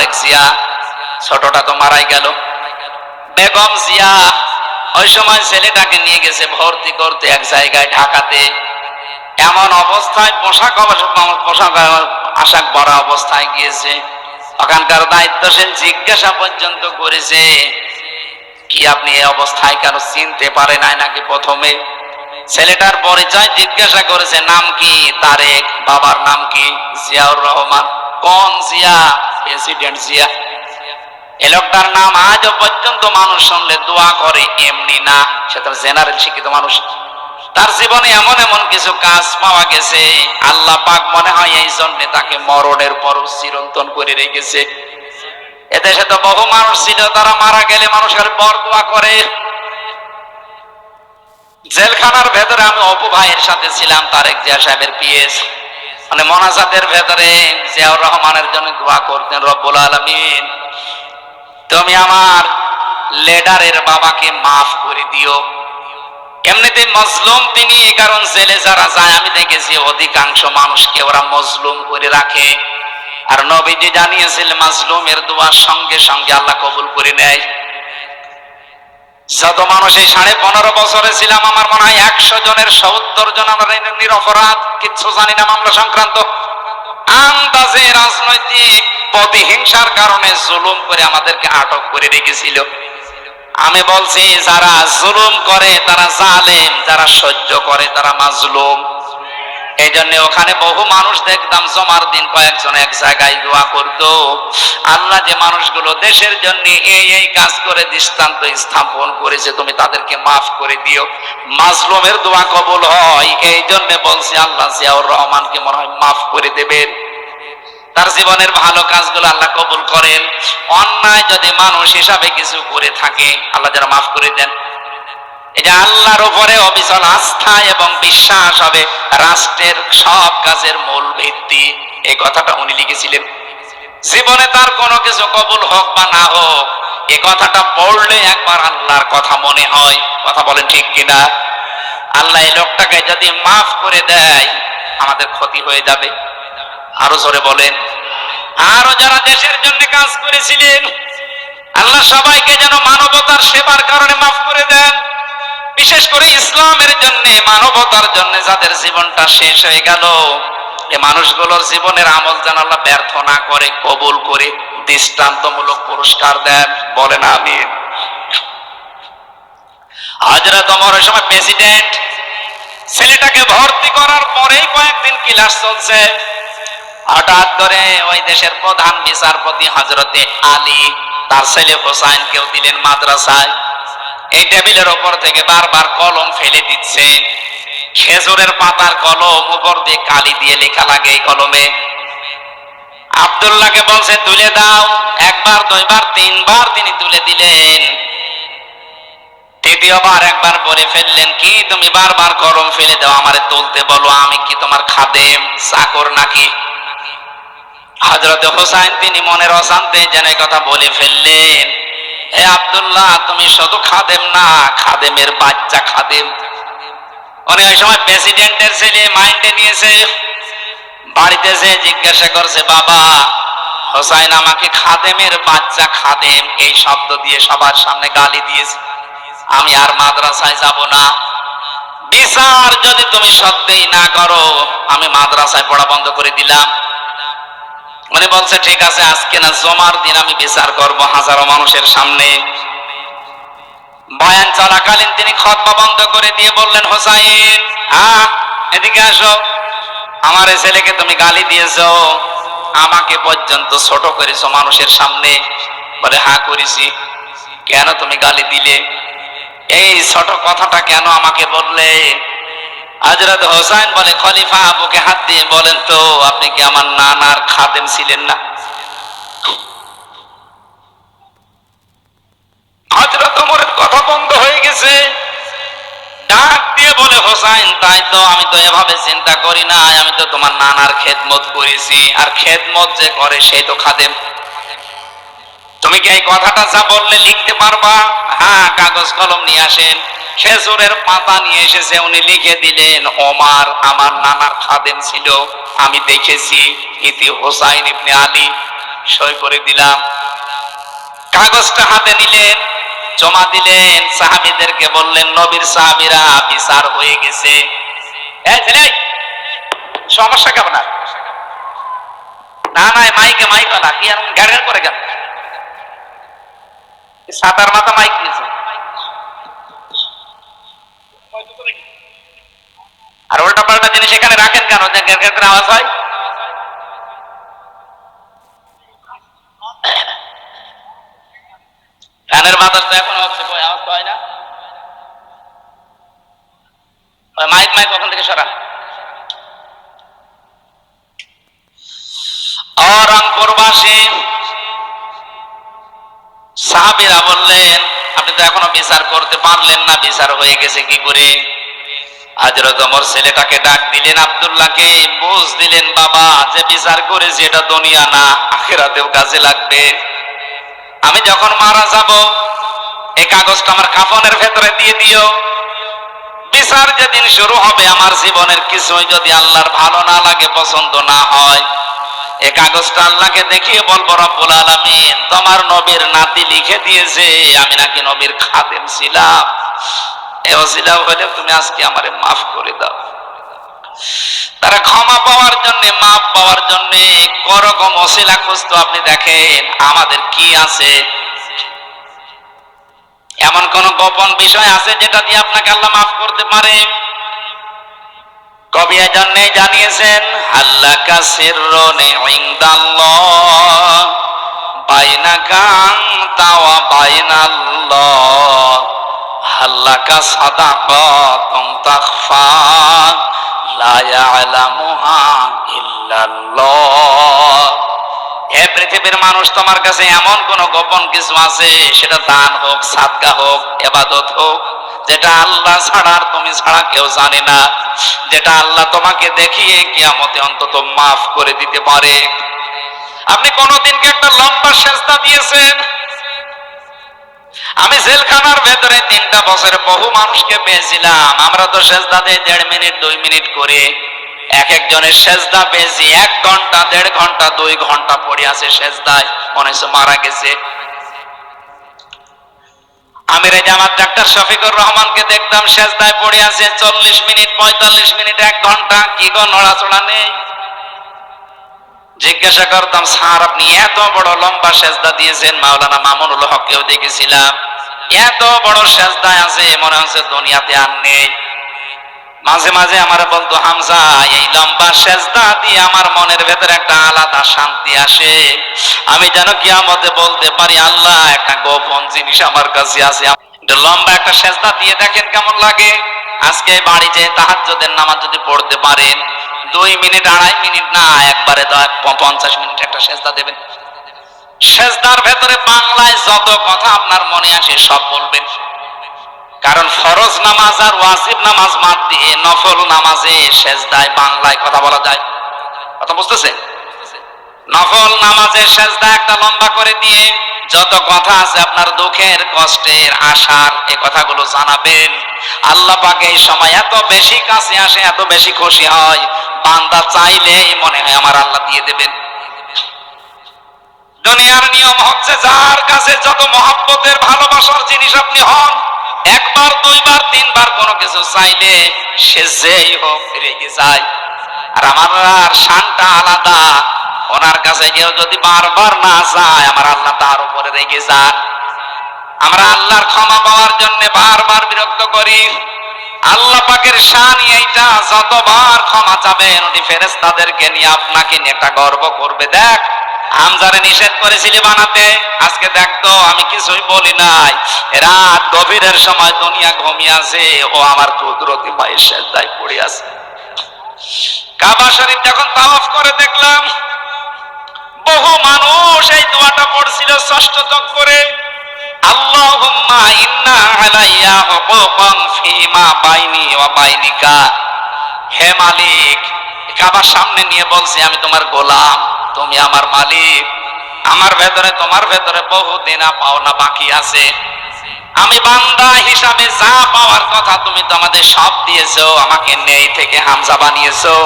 তারেক জিয়া, ছোটটা তো মারাই গেল। বেগম জিয়া ওই সময় ছেলেটাকে নিয়ে গেছে ভর্তি করতে এক জায়গায় ঢাকাতে। এমন অবস্থায় পোশাক পোশাক আশাক পরা অবস্থায় গিয়েছে। ওখানকার দায়িত্বশীল জিজ্ঞাসা পর্যন্ত করেছে, কি আপনি এই অবস্থায় কেন চিনতে পারে নাই নাকি প্রথমে? ছেলেটার পরিচয় জিজ্ঞাসা করেছে, নাম কি? তারেক, বাবার নাম কি? জিয়াউর রহমান। কোন জিয়া? প্রেসিডেন্ট জিয়া। এ লোকটার নাম আজও পর্যন্ত মানুষ শুনলে দোয়া করে, এমনি না। সে তো জেনারেল শিক্ষিত মানুষ। তার জীবনে এমন এমন কিছু কাজ পাওয়া গেছে। আল্লাহ পাক মনে হয় এই জন্য তাকে মরণের পর চিরন্তন করে রেখেছে। এদেশে তো বহু মানুষ ছিল, তারা মারা গেলে মানুষের বর দোয়া করে। জেলখানার ভেতরে আমি অপু ভাইয়ের সাথে ছিলাম, তারেক জিয়া সাহেবের পিএস। মানে মনাজাতের ভেতরে জিয়াউর রহমানের জন্য দোয়া করতেন রব্বুল আলমিন। তুমি আমার লেডারের বাবাকে মাফ করে দিও। এমনিতে মজলুম তিনি এই কারণ জেলে যারা যায়, আমি দেখেছি অধিকাংশ মানুষকে ওরা মজলুম করে রাখে। আর নবীজি জানিয়েছিল মাজলুমের দোয়ার সঙ্গে সঙ্গে আল্লাহ কবুল করে নেয়। যত মানুষ এই সাড়ে পনেরো বছরে ছিলাম, আমার মনে হয় একশো জনের সত্তর জন আমরা নিরপরাধ, কিচ্ছু জানি না মামলা সংক্রান্ত। আন্দাজে রাজনৈতিক প্রতিহিংসার কারণে জুলুম করে আমাদেরকে আটক করে রেখেছিল। আমি বলছি, যারা জুলুম করে, তারা জালেম, যারা সহ্য করে, তারা মাজলুম। এই জন্য ওখানে বহু মানুষ দেখতাম, জমার দিন কয়েকজন এক জায়গায় দোয়া করতো। আল্লাহ যে মানুষগুলো দেশের জন্য এই এই কাজ করে দৃষ্টান্ত স্থাপন করেছে, তুমি তাদেরকে মাফ করে দিও। মাজলুমের দোয়া কবুল হয় এই জন্য বলছি আল্লাহ জিয়াউর রহমানকে মনে হয় মাফ করে দেবেন। তার জীবনের ভালো কাজগুলো আল্লাহ কবুল করেন। অন্যায় যদি মানুষ হিসাবে কিছু করে থাকে, আল্লাহ যেন মাফ করে দেন। যে আল্লাহর উপরে অবিচল আস্থা এবং বিশ্বাস হবে রাষ্ট্রের সব কাজের মূল ভিত্তি। এই কথাটা উনি লিখেছিলেন। জীবনে তার কোনো কিছু কবুল হোক বা না হোক, এ কথাটা পড়লে একবার আল্লাহর কথা মনে হয়। কথা বলেন ঠিক কিনা? আল্লাহ এই লোকটাকে যদি মাফ করে দেয়, আমাদের ক্ষতি হয়ে যাবে। আরও জোরে বলেন। আরও যারা দেশের জন্য কাজ করেছিলেন, আল্লাহ সবাইকে যেন মানবতার সেবার কারণে মাফ করে দেন। বিশেষ করে ইসলামের জন্য, মানবতার জন্য যাদের জীবনটা শেষ হয়ে গেল, এ মানুষগুলোর জীবনের আমল যেন আল্লাহ ব্যর্থ না করে, কবুল করে, দৃষ্টান্তমূলক পুরস্কার দেন, বলেন আমি হাজরা তোমার ওই সময় প্রেসিডেন্ট ছেলেটাকে ভর্তি করার পরেই কয়েকদিন ক্লাস চলছে। হঠাৎ করে ওই দেশের প্রধান বিচারপতি হজরতে আলী, তার ছেলে হোসাইন কেউ দিলেন মাদ্রাসায়। এই টেবিলের ওপর থেকে বারবার কলম ফেলে দিচ্ছে। খেজুরের পাতার কলম উপর দিয়ে কালি দিয়ে লেখা লাগে এই কলমে। আব্দুল্লাহকে বলছে, তুলে দাও। একবার, দুইবার, তিনবার তিনি তুলে দিলেন। তৃতীয়বার একবার বলে ফেললেন, কি তুমি বারবার কলম ফেলে দাও? আমারে তুলতে বলো, আমি কি তোমার খাদেম, চাকর নাকি? হজরত হোসাইন তিনি মনের অশান্তে যেন কথা বলে ফেললেন। হে আব্দুল্লাহ, তুমি শুধু খাদেম না, খাদেমের বাচ্চা খাদেম। ওই সময় প্রেসিডেন্টের ছেলে মাইন্ডে নিয়েছে, বাড়িতে যে জিজ্ঞাসা করছে, বাবা, হোসাইন আমাকে খাদেমের বাচ্চা খাদেম। এই শব্দ দিয়ে সবার সামনে গালি দিয়েছে। আমি আর মাদ্রাসায় যাব না। বিচার যদি তুমি সত্যিই না করো, আমি মাদ্রাসায় পড়া বন্ধ করে দিলাম। মানে বলছে, ঠিক আছে, আজকে না জমার দিন আমি বিচার করব হাজারো মানুষের সামনে। বয়ান চলাকালীন তিনি খতবা বন্ধ করে দিয়ে বললেন, হোসাইন এদিকে আসো। আমার ছেলেকে তুমি গালি দিয়েছ। আমাকে পর্যন্ত ছোট করেছ মানুষের সামনে। বলে, হা, করেছি। কেন তুমি গালি দিলে? এই ছোট কথাটা কেন আমাকে বললে? হজরত হোসাইন বলে, খলিফা আবুকে হাত দিয়ে বলেন, তো, আপনি কি আমার নানার খাদেম ছিলেন না? কথা বন্ধ হয়ে গেছে। ডাক দিয়ে বলে, হোসাইন, তাই তো আমি তো এভাবে চিন্তা করি না আমি তো তোমার নানার খেদমত করেছি, আর খেদমত যে করে সেই তো খাদেম। তুমি কি এই কথাটা যা বললে লিখতে পারবা? হ্যাঁ কাগজ কলম নিয়ে আসেন। খেজুরের পাতা নিয়ে এসেছে, উনি লিখে দিলেন, ওমার আমার নানার খাদেম ছিল, আমি দেখেছি। ইতি হোসাইন ইবনে আলী সই করে দিলাম। কাগজটা হাতে নিলেন, জমা দিলেন, সাহাবিদেরকে বললেন, নবীর সাহাবিরা বিচার হয়ে গেছে। সমস্যা কেমন? না না মাইকে মাইক না, কি আর গাড়ি করে এই সাতার মাথা মাইক দিয়েছে। আর উল্টা পাল্টা জিনিস এখানে রাখেন কেন? করে আওয়াজ হয়। বাতাস তো এখন হচ্ছে, কই, আওয়াজ হয় না। মাইক মাইক ওখান থেকে সরান। অরংপুরবাসী সাহাবিরা বললেন, আপনি তো এখনও বিচার করতে পারলেন না, বিচার হয়ে গেছে কি করে? হাজরত ছেলেটাকে ডাক দিলেন, আবদুল্লাহকে বুঝ দিলেন বাবা, যে বিচার করেছি এটা দুনিয়া না, আখেরাতেও কাজে লাগবে। আমি যখন মারা যাব, এই কাগজটা আমার কাফনের ভেতরে দিয়ে দিও। বিচার যেদিন শুরু হবে, আমার জীবনের কিছুই যদি আল্লাহর ভালো না লাগে, পছন্দ না হয় এই কাগজটা আল্লাহকে দেখিয়ে বলব, রব্বুল আলামিন, তোমার নবীর নাতি লিখে দিয়েছে, আমি নাকি নবীর খাদেম ছিলাম। এ তুমি আজকে আমারে মাফ করে দাও। তারা ক্ষমা পাওয়ার জন্য মাপ পাওয়ার আপনি দেখেন, আমাদের কি আছে? এমন কোন গোপন বিষয় আছে যেটা দিয়ে আপনাকে আল্লাহ মাফ করতে পারে? কবি এজন্য জানিয়েছেন আল্লাহ কাসিরনে ইনদাল্লাহ, বাইনাকা আনতা ওয়া বাইনাল্লাহ, হাল্লাকা সাদাকাতুম তাখফা, লা ইয়ালামুহা ইল্লাল্লাহ। এ পৃথিবীর মানুষ, তোমার কাছে এমন কোন গোপন কিছু আছে? সেটা দান হোক, সাদকা হোক, এবাদত হোক, যেটা আল্লাহ ছাড়া আর তুমি ছাড়া কেউ জানে না। যেটা আল্লাহ তোমাকে দেখিয়ে কিয়ামতে অন্তত মাফ করে দিতে পারে। আপনি কোনদিনকে একটা লম্বা সেজদা দিয়েছেন? আমি জেলখানার ভেতরে তিনটা বছরে বহু মানুষকে পেয়েছিলাম। আমরা তো সেজদা দিয়ে দেড় মিনিট, দুই মিনিট করে। এক একজনের সেজদা পেয়েছি এক ঘণ্টা, দেড় ঘণ্টা, দুই ঘণ্টা পড়ে আছে সেজদায়। হচ্ছে মারা গেছে। আমির জামাত ডাক্তার শফিকুর রহমানকে দেখতাম সেজদায় পড়ে আছে, চল্লিশ মিনিট, পঁয়তাল্লিশ মিনিট, এক ঘণ্টা। কি গো, নড়াচড়া নেই। জিজ্ঞাসা করতাম, স্যার, আপনি এত বড় লম্বা সেজদা দিয়েছেন, মাওলানা মামুনুল হকেও দেখেছিলাম? এত বড় সেজদায় আছে, মনে হচ্ছে দুনিয়াতে আর নেই। মাঝে মাঝে আমার বলতো হামজা, এই লম্বা সেজদা দিয়ে আমার মনের ভেতরে একটা আলাদা শান্তি আসে। আমি যেন কিয়ামতে বলতে পারি, আল্লাহ, একটা গোপন জিনিস আমার কাছে আছে। লম্বা একটা সেজদা দিয়ে দেখেন কেমন লাগে। আজকে বাড়ি যে তাহাজ্জুদের নামাজ যদি পড়তে পারেন, দুই মিনিট, আড়াই মিনিট না, একবারে পঞ্চাশ মিনিট একটা সেজদা দেবেন। সেজদার ভেতরে বাংলায় যত কথা আপনার মনে আসে সব বলবেন। কারণ ফরজ নামাজ আর ওয়াজিব নামাজ বাদ দিয়ে নফল নামাজে সেজদায় বাংলায় কথা বলা যায়। কথা বুঝতেছেন নফল নামাজের সেজদা একটা লম্বা করে দিয়ে যত কথা আছে আপনার দুঃখের, কষ্টের, আশার এই কথাগুলো জানাবেন। আল্লাহ পাকে এই সময় এত বেশি কাছে আসে, এত বেশি খুশি হয়। বান্দা চাইলে মনে হয় আমার আল্লাহ দিয়ে দেবেন। দুনিয়ার নিয়ম হচ্ছে যার কাছে যত মহব্বতের ভালোবাসার জিনিস আপনি হন একবার, দুইবার, তিনবার কোনো কিছু চাইলে সে যেই হোক রেগে যায়। আর আমার শানটা আলাদা। ওনার কাছে কেউ যদি বারবার না যায়, আমার আল্লাহ তার উপরে রেগে যান। আমরা আল্লাহর ক্ষমা পাওয়ার জন্য বারবার বিরক্ত করি। আল্লাহ পাকের শান এইটা, যতবার ক্ষমা চাবেন, উনি ফেরেস্তাদেরকে নিয়ে আপনাকে নিয়ে একটা গর্ব করবে। দেখ হামজারে নিষেধ করেছিলি বানাতে? আজকে দেখতো আমি কিছুই বলি নাই। রাত গভীরের সময় দুনিয়া ঘুমিয়ে ও আমার কুদরতি পড়ে আছে। কাবা শরীফ যখন করে দেখলাম, বহু মানুষ এই দোয়াটা পড়ছিল ষষ্ঠ করে আল্লাহুম্মা ইন্না আলাইয়া ফিমা বাইনি ওয়া বাইনিকা। হে মালিক, কাবার সামনে নিয়ে বলছি, আমি তোমার গোলাম। তুমি আমার মালিক। আমার ভেতরে, তোমার ভেতরে বহু দিনা পাওনা বাকি আছে। আমি বান্দা হিসাবে যা পাওয়ার কথা তুমি তো আমাদের সব দিয়েছ, আমাকে নেই থেকে হামজা বানিয়েছো।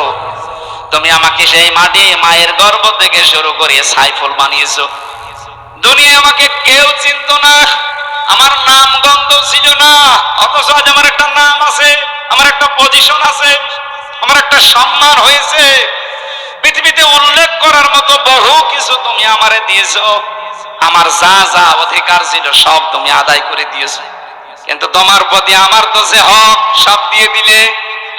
তুমি আমাকে সেই মাটি মায়ের গর্ভ থেকে শুরু করে সাইফুল বানিয়েছো। দুনিয়া আমাকে কেউ চিনত না। আমার নাম গন্ধ ছিল না। অথচ আজ আমার একটা নাম আছে, আমার একটা পজিশন আছে, আমার একটা সম্মান হয়েছে পৃথিবীতে উল্লেখ করার মতো বহু কিছু আমারে দিয়েছ, আমার যা যা অধিকার ছিল সব তুমি আদায় করে দিয়েছ। কিন্তু তোমার প্রতি আমার তো যে হক, সব দিয়ে দিলে।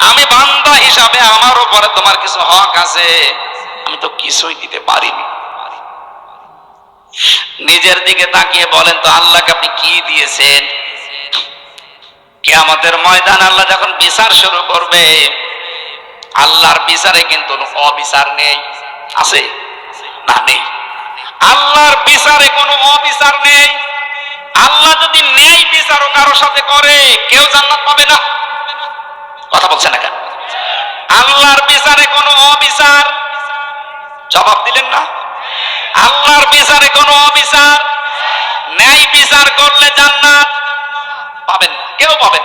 আমি বান্দা হিসাবে আমার উপরে তোমার কিছু হক আছে, আমি তো কিছুই দিতে পারিনি। নিজের দিকে তাকিয়ে বলেন তো, আল্লাহকে আপনি কি দিয়েছেন? কিয়ামতের ময়দান আল্লাহ যখন বিচার শুরু করবে, আল্লাহর বিচারে কিন্তু অবিচার নেই। আছে না নেই? আল্লাহর বিচারে কোনো অবিচার নেই। আল্লাহ যদি নেই বিচারও কারও সাথে করে, কেউ জান্নাত পাবে না। কথা বলছে না কেন? আল্লাহর বিচারে কোনো অবিচার? জবাব দিলেন না? আল্লাহর বিচারে কোনো অবিচার? ন্যায় বিচার করলে জান্নাত পাবেন কেউ পাবেন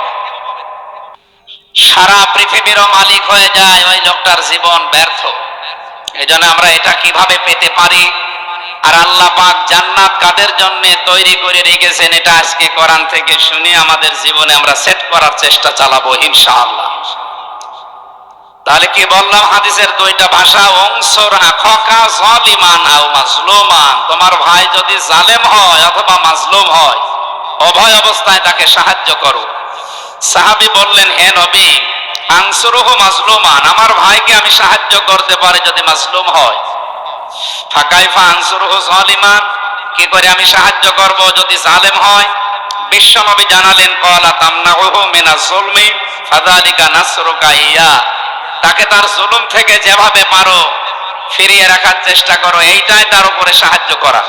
সারা পৃথিবীরও মালিক হয়ে যায় ওই লোকটার জীবন ব্যর্থ। এই আমরা এটা কীভাবে পেতে পারি? আর আল্লাহ পাক জান্নাত কাদের জন্য তৈরি করে রেখেছেন এটা আজকে কোরআন থেকে শুনে আমাদের জীবনে আমরা সেট করার চেষ্টা চালাবো ইনশাআল্লাহ। তাহলে কি বললাম? হাদিসের দুইটা ভাষা অংশর আখকা জলিমান আও মাজলুমান। তোমার ভাই যদি জালেম হয় অথবা মাজলুম হয়, অভয় অবস্থায় তাকে সাহায্য করো। সাহাবী বললেন, হে নবী আনসুরুহু মাজলুমান, আমার ভাইকে আমি সাহায্য করতে পারি যদি মাজলুম হয়। কি করে আমি সাহায্য করব যদি জালেম হয়? জানালেন তাকে তার জুলুম থেকে যেভাবে পারো ফিরিয়ে রাখার চেষ্টা করো, এইটাই তার উপরে সাহায্য করা।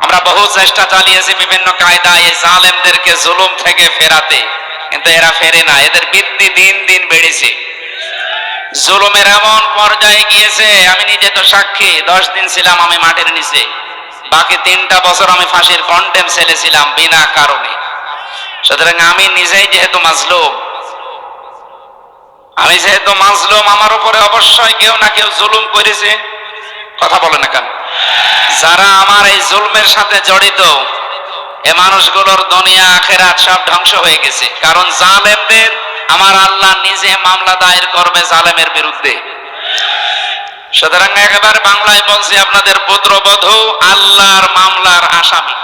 আমরা বহু চেষ্টা চালিয়েছি বিভিন্ন কায়দায় এই জালেমদেরকে জুলুম থেকে ফেরাতে, কিন্তু এরা ফেরে না, এদের বৃদ্ধি দিন দিন বেড়েছে। জুলুমের এমন পর্যায়ে গিয়েছে, আমি নিজে তো সাক্ষী, দশ দিন ছিলাম আমি মাটির নিচে। বাকি তিনটা বছর আমি ফাঁসির কন্টেম সেলে ছিলাম বিনা কারণে। সুতরাং আমি নিজেই যেহেতু মাজলুম, আমি যেহেতু মাজলুম, আমার উপরে অবশ্যই কেউ না কেউ জুলুম করেছে। কথা বলে না কেন? যারা আমার এই জুলমের সাথে জড়িত, এ মানুষগুলোর দুনিয়া, আখেরাত সব ধ্বংস হয়ে গেছে। কারণ জালেমদের আমার আল্লাহ নিজে মামলা দায়ের করবে জালেমের বিরুদ্ধে। সুতরাং একেবারে বাংলায় বলছি, আপনাদের পুত্রবধূ আল্লাহর মামলার আসামি।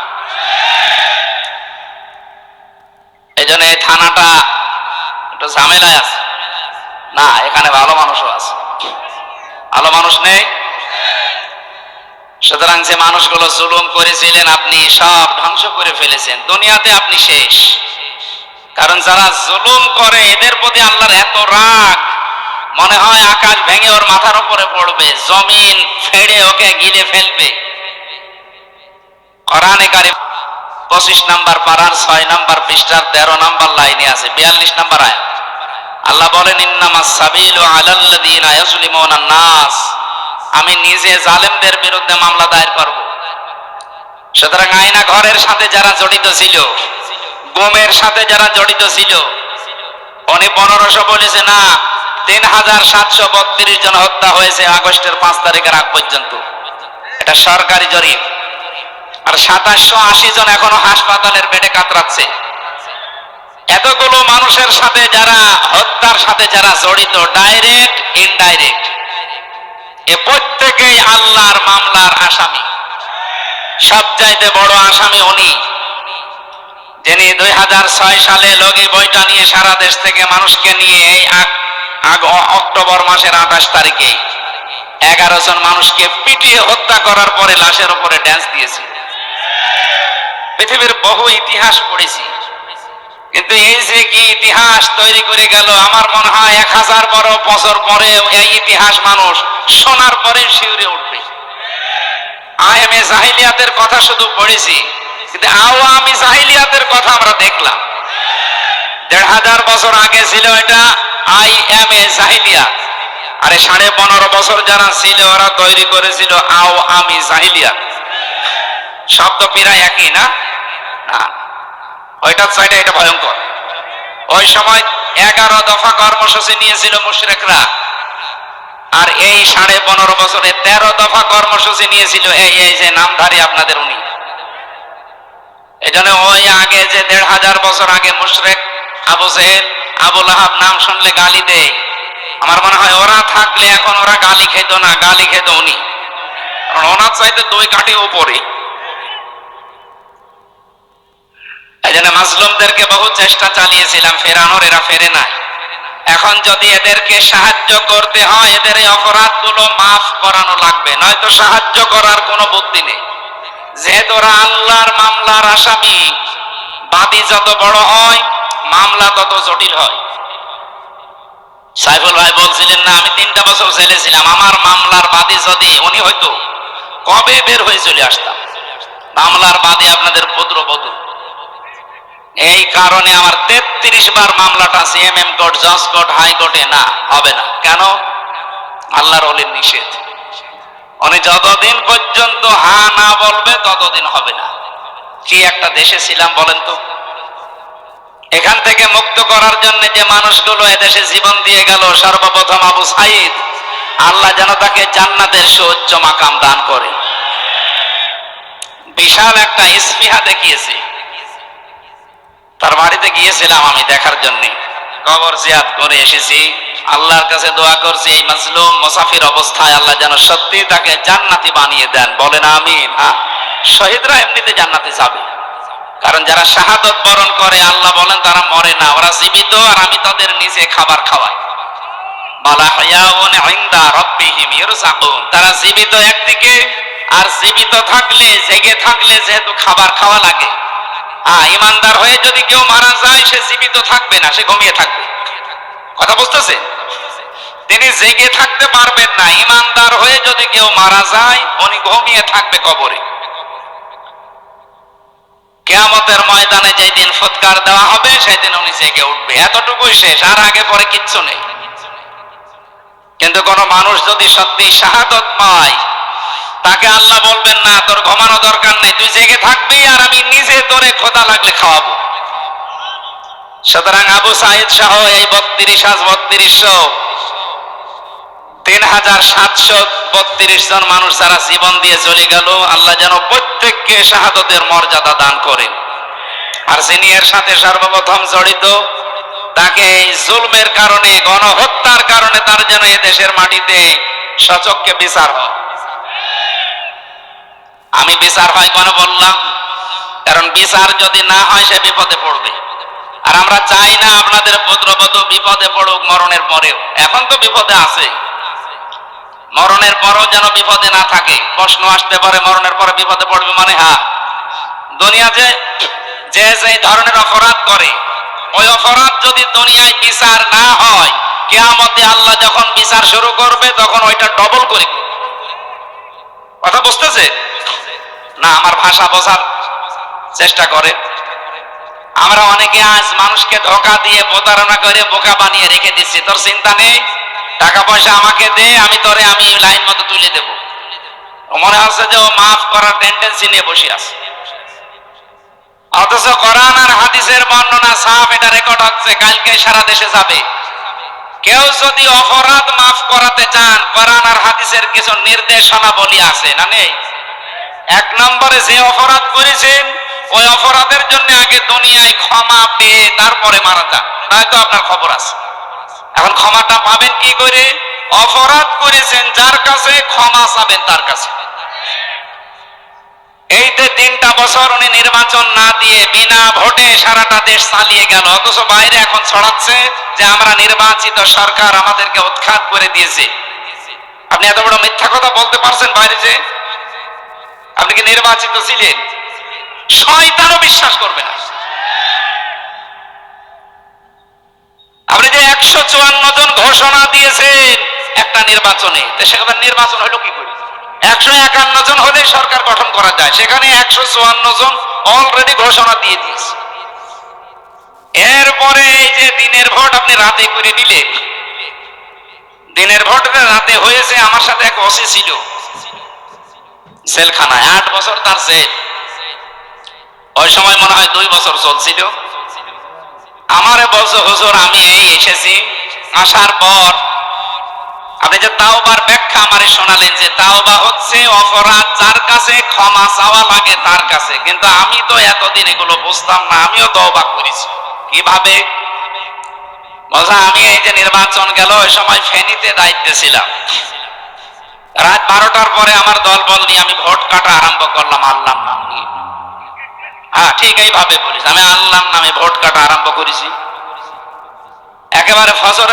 এই জন্য এই থানাটা একটু ঝামেলায় আছে। না, এখানে ভালো মানুষও আছে। ভালো মানুষ নেই। সুতরাং যে মানুষগুলো জুলুম করেছিলেন, আপনি সব ধ্বংস করে ফেলেছেন। দুনিয়াতে আপনি শেষ। কারণ যারা জুলুম করে, এদের প্রতি আল্লাহর এত রাগ। মনে হয় আকাশ ভেঙে ওর মাথার উপরে পড়বে, জমিন ফেড়ে ওকে গিলে ফেলবে। কোরআনে কারিম পঁচিশ নাম্বার পাড়ার ছয় নাম্বার পৃষ্ঠার তেরো নাম্বার লাইনে আছে, বিয়াল্লিশ নাম্বার আয়াত। আল্লাহ বলেন ইন্নামা সাবিলু আলাল্লাযীনা ইয়াজলিমুনা নাস। আমি নিজে জালেমদের বিরুদ্ধে মামলা দায়ের করব। সুতরাং আয়না ঘরের সাথে যারা জড়িত ছিল গোমের সাথে যারা জড়িত ছিল। উনি পনেরোশো বলেছে, না, তিন হাজার সাতশো বত্রিশ জন হত্যা হয়েছে আগস্টের পাঁচ তারিখের আগ পর্যন্ত। এটা সরকারি জরিপ। আর সাতাশশো আশি জন এখনও হাসপাতালের বেডে কাতরাচ্ছে। এতগুলো মানুষের সাথে যারা, হত্যার সাথে যারা জড়িত, ডাইরেক্ট, ইনডাইরেক্ট, এ প্রত্যেকেই আল্লাহর মামলার আসামি। সবচাইতে বড় আসামি উনি। যিনি দুই হাজার ছয় সালে লগি বইটা নিয়ে সারা দেশ থেকে মানুষকে নিয়ে এই অক্টোবর মাসের আঠাশ তারিখে এগারো জন মানুষকে পিটিয়ে হত্যা করার পরে লাশের উপরে ড্যান্স দিয়েছে। পৃথিবীর বহু ইতিহাস পড়েছি। কিন্তু এই যে কি ইতিহাস তৈরি করে গেল, আমার মনে হয় এক হাজার বড় বছর পরে এই ইতিহাস মানুষ শোনার পরে শিউরে উঠবে। আইএমএ জাহিলিয়াতের কথা শুধু পড়েছি। কিন্তু আওয়ামী জাহিলিয়াতের কথা আমরা দেখলাম। দেড় হাজার বছর আগে ছিল এটা আই এম এ জাহিলিয়াত। আরে সাড়ে পনেরো বছর যারা ছিল, ওরা তৈরি করেছিল আও আমি জাহিলিয়াত শব্দ প্রায় একই না? ওইটার সাইডে এটা ভয়ঙ্কর। ওই সময় এগারো দফা কর্মসূচি নিয়েছিল মুশরেকরা। আর এই সাড়ে পনেরো বছরে তেরো দফা কর্মসূচি নিয়েছিল এই এই যে নামধারী আপনাদের উনি। এই জন্য ওই আগে যে দেড় হাজার বছর আগে মুশরেক আবু জেহেল আবুল আহাব নাম শুনলে গালি দেয়। আমার মনে হয় ওরা থাকলে এখন ওরা গালি খেত না, গালি খেত উনি। কারণ ওনার চাইতে দুই কাঠি উপরে। এই জন্য মাসলুমদেরকে বহু চেষ্টা চালিয়েছিলাম, ফেরানোর, এরা ফেরে নাই। এখন যদি এদেরকে সাহায্য করতে হয়, এদের এই অপরাধগুলো মাফ করানো লাগবে। নয়তো সাহায্য করার কোনো বুদ্ধি নেই। যেহেতু ওরা আল্লাহর মামলার আসামি, বাদী যত বড় হয়, মামলা তত জটিল হয়। সাইফুল ভাই বলছিলেন, না, আমি তিনটা বছর জেলে ছিলাম। আমার মামলার বাদী যদি, উনি হয়তো কবে বের হয়ে চলে আসতাম। মামলার বাদী আপনাদের পুত্র বধূ। এই কারণে আমার তেত্রিশ বার মামলাটা সিএমএম কোর্ট, জজ কোর্ট হাইকোর্টে না, হবে না। কেন? আল্লাহর অলির নিষেধ। উনি যতদিন পর্যন্ত হা না বলবে, ততদিন হবে না। কি একটা দেশে ছিলাম বলেন তো? এখান থেকে মুক্ত করার জন্য যে মানুষগুলো এদেশে জীবন দিয়ে গেল, সর্বপ্রথম আবু সাইদ, আল্লাহ যেন তাকে জান্নাতের সুউচ্চ মাকাম দান করে। বিশাল একটা ইস্পিহা দেখিয়েছে। তার বাড়িতে গিয়েছিলাম আমি দেখার জন্য। কবর জিয়াদ করে এসেছি। আল্লাহর কাছে দোয়া করছি, এই মাজলুম মুসাফির অবস্থায় আল্লাহ যেন সত্যি তাকে জান্নাতি বানিয়ে দেন। বলেন আমিন। হ্যাঁ শহীদরা এমনিতে জান্নাতে যাবে। কারণ যারা শাহাদত বরণ করে, আল্লাহ বলেন তারা মরে না, ওরা জীবিত আর আমি তাদের নিজে খাবার খাওয়াই। বালা হায়াউন ইনদা রাব্বিহিম ইরযাকুন তারা জীবিত একদিকে আর জীবিত থাকলে, জেগে থাকলে যেহেতু খাবার খাওয়া লাগে। হ্যাঁ ইমানদার হয়ে যদি কেউ মারা যায়, সে জীবিত থাকবে না, সে ঘুমিয়ে থাকবে। কথা বুঝতেছে তিনি জেগে থাকতে পারবেন না। ইমানদার হয়ে যদি কেউ মারা যায়, উনি ঘুমিয়ে থাকবে কবরে। কেয়ামতের ময়দানে যেই দিন ফুৎকার দেওয়া হবে সেই দিন উনি জেগে উঠবে। এতটুকুই শেষ, আর আগে পরে কিচ্ছু নেই। কিন্তু কোন মানুষ যদি সত্যি শাহাদত পায়, তাকে আল্লাহ বলবেন, না, তোর ঘুমানো দরকার নেই, তুই জেগে থাকবি আর আমি নিজে তোরে খোদা লাগলে খাওয়াবো। সুতরাং আবু সাইদ সহ এই বত্রিশ হাজ বত্রিশশো তিন হাজার সাতশো বত্রিশ জন মানুষ যারা জীবন দিয়ে চলে গেল, আল্লাহ যেন প্রত্যেককে শাহাদতের মর্যাদা দান করেন। আর যিনি এর সাথে সর্বপ্রথম জড়িত, তাকে এই জুলমের কারণে, গণহত্যার কারণে তার যেন দেশের মাটিতে সচককে বিচার হয়। আমি বিচার হয় কেন বললাম? কারণ বিচার যদি না হয়, সে বিপদে পড়বে। আর আমরা চাই না আপনাদের পুত্রবধূ বিপদে পড়ুক, মরণের পরেও। এখন তো বিপদে আছে। মরণের পরও যেন বিপদে না থাকে। প্রশ্ন আসতে পারে, মরণের পরে বিপদে পড়বে মানে হ্যাঁ। দুনিয়াতে যে যে ধরনের অপরাধ করে, ওই অপরাধ যদি দুনিয়ায় বিচার না হয়, কেয়ামতে আল্লাহ যখন বিচার শুরু করবে, তখন ওইটা ডবল করে। কথা বুঝতেছে? না, আমার ভাষা বোঝার চেষ্টা করে। আমরা অনেকে আজ মানুষকে ধোকা দিয়ে প্রতারণা করে বোকা বানিয়ে রেখে দিচ্ছি। তোর চিন্তা নেই? টাকা পয়সা আমাকে দে, আমি তোরে, আমি লাইন মতো তুলে দেব। মনে হচ্ছে যে ও মাফ করার টেন্ডেন্সি নিয়ে বসে আছে। অথচ কোরআন আর হাদিসের বর্ণনা সাফ, এটা রেকর্ড হচ্ছে, কালকে সারা দেশে যাবে। কেউ যদি অপরাধ মাফ করাতে চান, কোরআন আর হাদিসের কিছু নির্দেশনা বলি আছে, না নেই? এক নম্বরে যে অপরাধ করেছেন, ওই অপরাধের জন্য আগে দুনিয়ায় ক্ষমা পেয়ে তারপরে মারা যান। নয়তো আপনার খবর আছে। এখন ক্ষমাটা পাবেন কি করে? অপরাধ করেছেন, যার কাছে ক্ষমা চাবেন, তার কাছে। এই যে তিনটা বছর উনি নির্বাচন না দিয়ে বিনা ভোটে সারাটা দেশ চালিয়ে গেল। অথচ বাইরে এখন ছড়াচ্ছে যে আমরা নির্বাচিত সরকার আমাদেরকে উৎখাত করে দিয়েছে। আপনি এত বড় মিথ্যা কথা বলতে পারছেন বাইরে যে? আপনি কি নির্বাচিত ছিলেন? শয়তানও বিশ্বাস করবে না। আপনি একশো চুয়ান্ন জন ঘোষণা দিয়েছেন একটা নির্বাচনে সেখানে নির্বাচন হলো কি করে? একশো একান্ন জন হলে সরকার গঠন করা যায়, সেখানে একশো চুয়ান্ন জন অলরেডি ঘোষণা দিয়ে দিয়েছে। এরপরে এই যে দিনের ভোট আপনি রাতে করে নিলেন দিনের ভোট রাতে হয়েছে, আমার সাথে এক ওসি ছিল সেলখানায় আট বছর তার জেল। ওই সময় মনে হয় দুই বছর চলছিল। আমারে বলছে, হুজুর, আমি এই এসেছি আসার পর আপনি যে তাওবার ব্যাখ্যা আমারে শোনালেন যে তাওবা হচ্ছে অপরাধ যার কাছে ক্ষমা চাওয়া লাগে তার কাছে। কিন্তু আমি তো এতদিন এগুলো বুঝতাম না, আমিও তওবা করেছি। কীভাবে? বলছে, আমি এই যে নির্বাচন গেল, ওই সময় ফেনীতে দায়িত্বে ছিলাম। রাত বারোটার পরে আমার দল বল নিয়ে আমি ভোট কাটা আরম্ভ করলাম আল্লাহ নাম হ্যাঁ ঠিক এইভাবে বলিস। আমি আল্লাহর নামে ভোট কাটা আরম্ভ করেছি। একেবারে ফজর